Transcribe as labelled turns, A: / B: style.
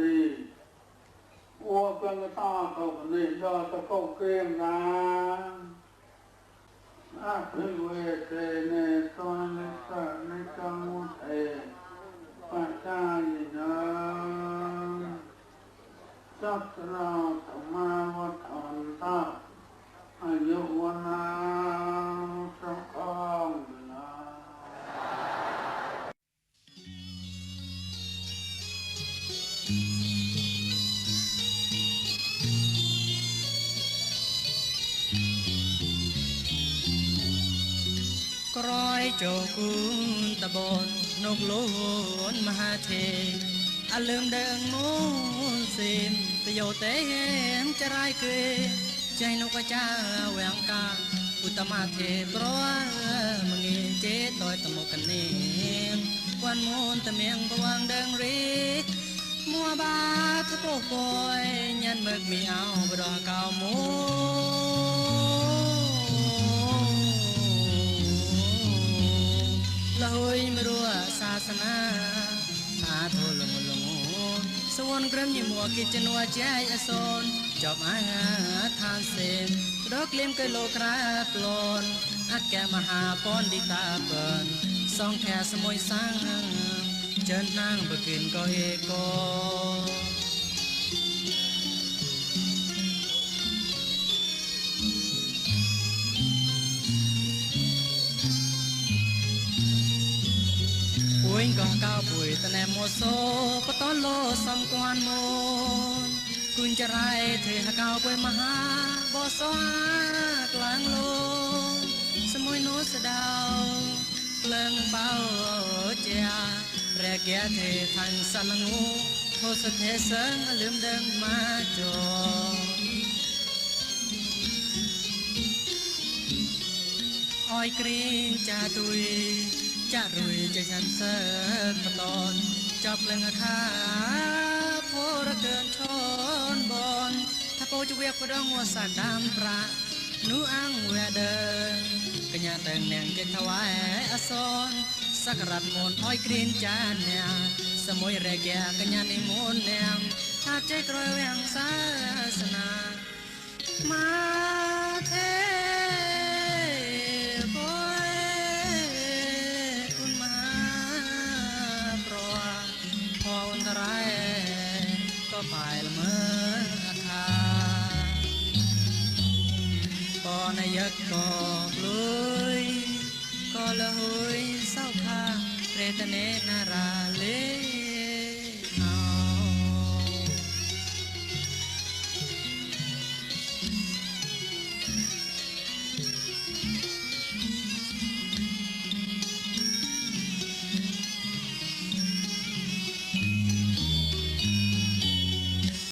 A: រីអូកងតាទៅនេះយកទៅកោកេងណាអភិវេទេ ក្រោយ
B: ចូលគូនតបននុកលូនមហាទេអលឹមដើងនូនសេមតយោទេមចរាយគេចៃនុកចាវាំងកាឧត្តមទេក្រមងីចេតយតមកនេវ័នមូនតមៀងបវាងដើងរីមួបាតពោពយញ៉ាន់មើកមីអោបរោះកៅមូ ថាធូលងលងសួនក្រឹមញមួគិចនួចែកអសូនចប់អាឋានសេនរកលៀមកេឡូក្រាប្លនអគ្គមហាពនឌិតាបនសងខាសមួយសាំងចិនណាងបកិនក៏អេកោ ពួយកងកៅពួយតណែមោសោបតឡូសំគួនមូនគុញចរៃទេហកៅពួយមហាបោសោក្លាំងលូសមួយនោះស្ដៅក្លឹងបោជារែកែទេថាញ់សលងូធោសទេសងលឹមដឹងមកចោអោយគ្រីងចាទុយ จะรวยใจฉันเสิร์ฟตอนจับเรื่องค่าพอระเกินชนบอนถ้าโปจะเวียกก็ดองวัวสานดำประนูอ้างเวเดินกัญญาเติงแนงเกตถวายอสอนสักรัดมนอ้อยกรีนจานเนียสมุยแรกแกกญาในมนต์เนงถ้าใจกรอยแวงศาสนามา យកកលុយកលហុយសោខាព្រេតនេណារាលេ